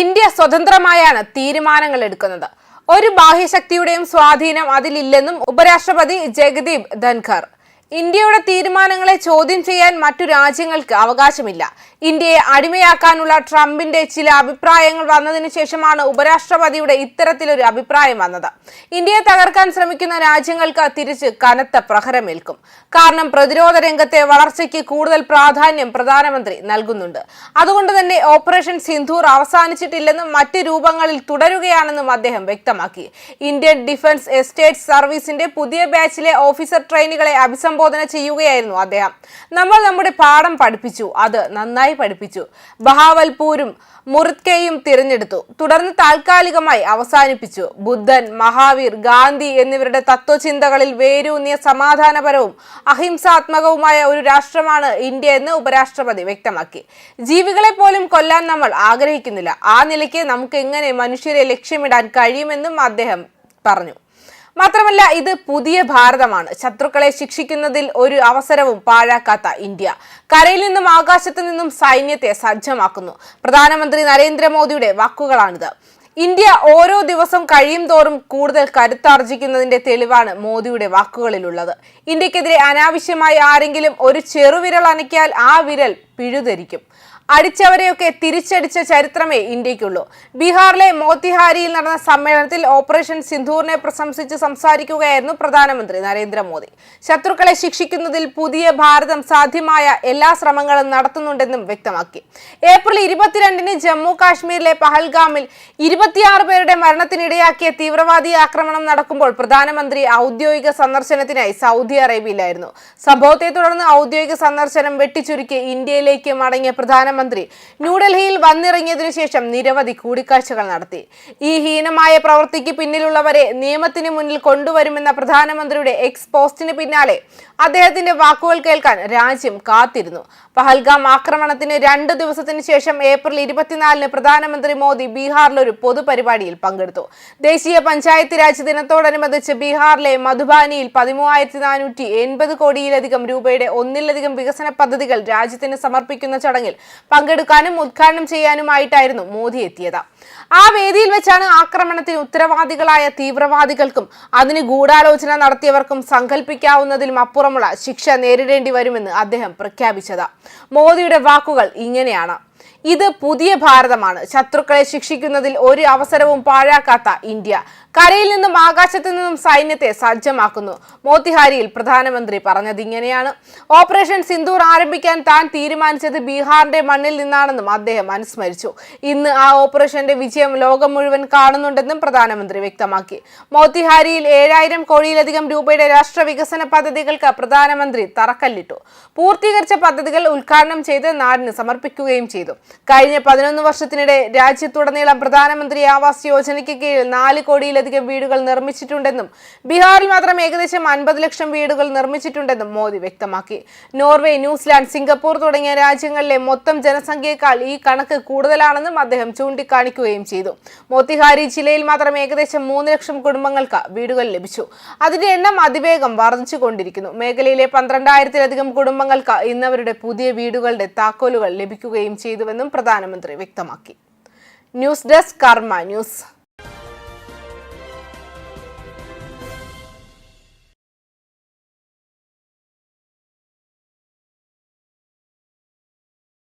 India സ്വതന്ത്രമായാണ് തീരുമാനങ്ങൾ എടുക്കുന്നത്. ഒരു ബാഹ്യശക്തിയുടെയും സ്വാധീനം അതിലില്ലെന്നും ഉപരാഷ്ട്രപതി ജഗദീപ് ധൻഖർ. ഇന്ത്യയുടെ തീരുമാനങ്ങളെ ചോദ്യം ചെയ്യാൻ മറ്റു രാജ്യങ്ങൾക്ക് അവകാശമില്ല. ഇന്ത്യയെ അടിമയാക്കാനുള്ള ട്രംപിന്റെ ചില അഭിപ്രായങ്ങൾ വന്നതിനു ശേഷമാണ് ഉപരാഷ്ട്രപതിയുടെ ഇത്തരത്തിലൊരു അഭിപ്രായം വന്നത്. ഇന്ത്യയെ തകർക്കാൻ ശ്രമിക്കുന്ന രാജ്യങ്ങൾക്ക് തിരിച്ച് കനത്ത പ്രഹരമേൽക്കും. കാരണം പ്രതിരോധ രംഗത്തെ വളർച്ചയ്ക്ക് കൂടുതൽ പ്രാധാന്യം പ്രധാനമന്ത്രി നൽകുന്നുണ്ട്. അതുകൊണ്ട് തന്നെ ഓപ്പറേഷൻ സിന്ധൂർ അവസാനിച്ചിട്ടില്ലെന്നും മറ്റ് രൂപങ്ങളിൽ തുടരുകയാണെന്നും അദ്ദേഹം വ്യക്തമാക്കി. ഇന്ത്യൻ ഡിഫൻസ് എസ്റ്റേറ്റ് സർവീസിന്റെ പുതിയ ബാച്ചിലെ ഓഫീസർ ട്രെയിനുകളെ അഭിസംബോധന ചെയ്യുകയായിരുന്നു അദ്ദേഹം. നമ്മൾ നമ്മുടെ പാഠം പഠിപ്പിച്ചു. അത് നന്നായി പഠിപ്പിച്ചു. ബഹാവൽപൂരും മുറിത്കയും തിരഞ്ഞെടുത്തു. തുടർന്ന് താൽക്കാലികമായി അവസാനിപ്പിച്ചു. ബുദ്ധൻ മഹാവീർ ഗാന്ധി എന്നിവരുടെ തത്വചിന്തകളിൽ വേരൂന്നിയ സമാധാനപരവും അഹിംസാത്മകവുമായ ഒരു രാഷ്ട്രമാണ് ഇന്ത്യ എന്ന് ഉപരാഷ്ട്രപതി വ്യക്തമാക്കി. ജീവികളെ പോലും കൊല്ലാൻ നമ്മൾ ആഗ്രഹിക്കുന്നില്ല. ആ നിലയ്ക്ക് നമുക്ക് എങ്ങനെ മനുഷ്യരെ ലക്ഷ്യമിടാൻ കഴിയുമെന്നും അദ്ദേഹം പറഞ്ഞു. മാത്രമല്ല ഇത് പുതിയ ഭാരതമാണ്. ശത്രുക്കളെ ശിക്ഷിക്കുന്നതിൽ ഒരു അവസരവും പാഴാക്കാത്ത ഇന്ത്യ. കരയിൽ നിന്നും ആകാശത്തു നിന്നും സൈന്യത്തെ സജ്ജമാക്കുന്നു. പ്രധാനമന്ത്രി നരേന്ദ്രമോദിയുടെ വാക്കുകളാണിത്. ഇന്ത്യ ഓരോ ദിവസം കഴിയും തോറും കൂടുതൽ കരുത്താർജിക്കുന്നതിന്റെ തെളിവാണ് മോദിയുടെ വാക്കുകളിലുള്ളത്. ഇന്ത്യക്കെതിരെ അനാവശ്യമായി ആരെങ്കിലും ഒരു ചെറുവിരൽ അനക്കിയാൽ ആ വിരൽ പിഴുതെരിക്കും. അടിച്ചവരെയൊക്കെ തിരിച്ചടിച്ച ചരിത്രമേ ഇന്ത്യക്കുള്ളൂ ബീഹാറിലെ മോത്തിഹാരിയിൽ നടന്ന സമ്മേളനത്തിൽ ഓപ്പറേഷൻ സിന്ധൂറിനെ പ്രശംസിച്ച് സംസാരിക്കുകയായിരുന്നു പ്രധാനമന്ത്രി നരേന്ദ്രമോദി. ശത്രുക്കളെ ശിക്ഷിക്കുന്നതിൽ പുതിയ ഭാരതം സാധ്യമായ എല്ലാ ശ്രമങ്ങളും നടത്തുന്നുണ്ടെന്നും വ്യക്തമാക്കി. ഏപ്രിൽ ഇരുപത്തിരണ്ടിന് ജമ്മു കാശ്മീരിലെ പഹൽഗാമിൽ ഇരുപത്തിയാറ് പേരുടെ മരണത്തിനിടയാക്കിയ തീവ്രവാദി ആക്രമണം നടക്കുമ്പോൾ പ്രധാനമന്ത്രി ഔദ്യോഗിക സന്ദർശനത്തിനായി സൗദി അറേബ്യയിലായിരുന്നു. സംഭവത്തെ തുടർന്ന് ഔദ്യോഗിക സന്ദർശനം വെട്ടിച്ചുരുക്കി ഇന്ത്യയിലേക്ക് മടങ്ങിയ പ്രധാനമന്ത്രി ന്യൂഡൽഹിയിൽ വന്നിറങ്ങിയതിനു ശേഷം നിരവധി കൂടിക്കാഴ്ചകൾ നടത്തി. ഈ ഹീനമായ പ്രവൃത്തിക്ക് പിന്നിലുള്ളവരെ നിയമത്തിന് മുന്നിൽ കൊണ്ടുവരുമെന്ന പ്രധാനമന്ത്രിയുടെ എക്സ് പോസ്റ്റിന് പിന്നാലെ അദ്ദേഹത്തിന്റെ വാക്കുകൾ കേൾക്കാൻ രാജ്യം കാത്തിരുന്നു. പഹൽഗാം ആക്രമണത്തിന് രണ്ട് ദിവസത്തിന് ശേഷം ഏപ്രിൽ ഇരുപത്തിനാലിന് പ്രധാനമന്ത്രി മോദി ബീഹാറിൽ ഒരു പൊതുപരിപാടിയിൽ പങ്കെടുത്തു. ദേശീയ പഞ്ചായത്ത് രാജ് ദിനത്തോടനുബന്ധിച്ച് ബീഹാറിലെ മധുബാനിയിൽ പതിമൂവായിരത്തി നാനൂറ്റി എൺപത് കോടിയിലധികം രൂപയുടെ ഒന്നിലധികം വികസന പദ്ധതികൾ രാജ്യത്തിന് സമർപ്പിക്കുന്ന ചടങ്ങിൽ പങ്കെടുക്കാനും ഉദ്ഘാടനം ചെയ്യാനുമായിട്ടായിരുന്നു മോദി എത്തിയത്. ആ വേദിയിൽ വെച്ചാണ് ആക്രമണത്തിന് ഉത്തരവാദികളായ തീവ്രവാദികൾക്കും അതിന് ഗൂഢാലോചന നടത്തിയവർക്കും സങ്കല്പിക്കാവുന്നതിലും അപ്പുറമുള്ള ശിക്ഷ നേരിടേണ്ടി വരുമെന്ന് അദ്ദേഹം പ്രഖ്യാപിച്ചത്. മോദിയുടെ വാക്കുകൾ ഇങ്ങനെയാണ്. ഇത് പുതിയ ഭാരതമാണ്. ശത്രുക്കളെ ശിക്ഷിക്കുന്നതിൽ ഒരു അവസരവും പാഴാക്കാത്ത ഇന്ത്യ. കരയിൽ നിന്നും ആകാശത്തു നിന്നും സൈന്യത്തെ സജ്ജമാക്കുന്നു. മോത്തിഹാരിയിൽ പ്രധാനമന്ത്രി പറഞ്ഞത് ഇങ്ങനെയാണ്. ഓപ്പറേഷൻ സിന്ദൂർ ആരംഭിക്കാൻ താൻ തീരുമാനിച്ചത് ബീഹാറിന്റെ മണ്ണിൽ നിന്നാണെന്നും അദ്ദേഹം അനുസ്മരിച്ചു. ഇന്ന് ആ ഓപ്പറേഷന്റെ വിജയം ലോകം മുഴുവൻ കാണുന്നുണ്ടെന്നും പ്രധാനമന്ത്രി വ്യക്തമാക്കി. മോത്തിഹാരിയിൽ ഏഴായിരം കോടിയിലധികം രൂപയുടെ രാഷ്ട്ര വികസന പദ്ധതികൾക്ക് പ്രധാനമന്ത്രി തറക്കല്ലിട്ടു. പൂർത്തീകരിച്ച പദ്ധതികൾ ഉദ്ഘാടനം ചെയ്ത് നാടിന് സമർപ്പിക്കുകയും ചെയ്തു. കഴിഞ്ഞ പതിനൊന്ന് വർഷത്തിനിടെ രാജ്യത്തുടനീളം പ്രധാനമന്ത്രി ആവാസ് യോജനയ്ക്ക് കീഴിൽ നാല് കോടിയിലധികം വീടുകൾ നിർമ്മിച്ചിട്ടുണ്ടെന്നും ബീഹാറിൽ മാത്രം ഏകദേശം അൻപത് ലക്ഷം വീടുകൾ നിർമ്മിച്ചിട്ടുണ്ടെന്നും മോദി വ്യക്തമാക്കി. നോർവേ ന്യൂസിലാൻഡ് സിംഗപ്പൂർ തുടങ്ങിയ രാജ്യങ്ങളിലെ മൊത്തം ജനസംഖ്യയേക്കാൾ ഈ കണക്ക് കൂടുതലാണെന്നും അദ്ദേഹം ചൂണ്ടിക്കാണിക്കുകയും ചെയ്തു. മോത്തിഹാരി ജില്ലയിൽ മാത്രം ഏകദേശം മൂന്ന് ലക്ഷം കുടുംബങ്ങൾക്ക് വീടുകൾ ലഭിച്ചു. അതിന്റെ എണ്ണം അതിവേഗം വർദ്ധിച്ചുകൊണ്ടിരിക്കുന്നു. മേഖലയിലെ പന്ത്രണ്ടായിരത്തിലധികം കുടുംബങ്ങൾക്ക് ഇന്നവരുടെ പുതിയ വീടുകളുടെ താക്കോലുകൾ ലഭിക്കുകയും ചെയ്തുവെന്നും പ്രധാനമന്ത്രി വ്യക്തമാക്കി. News desk Karma news.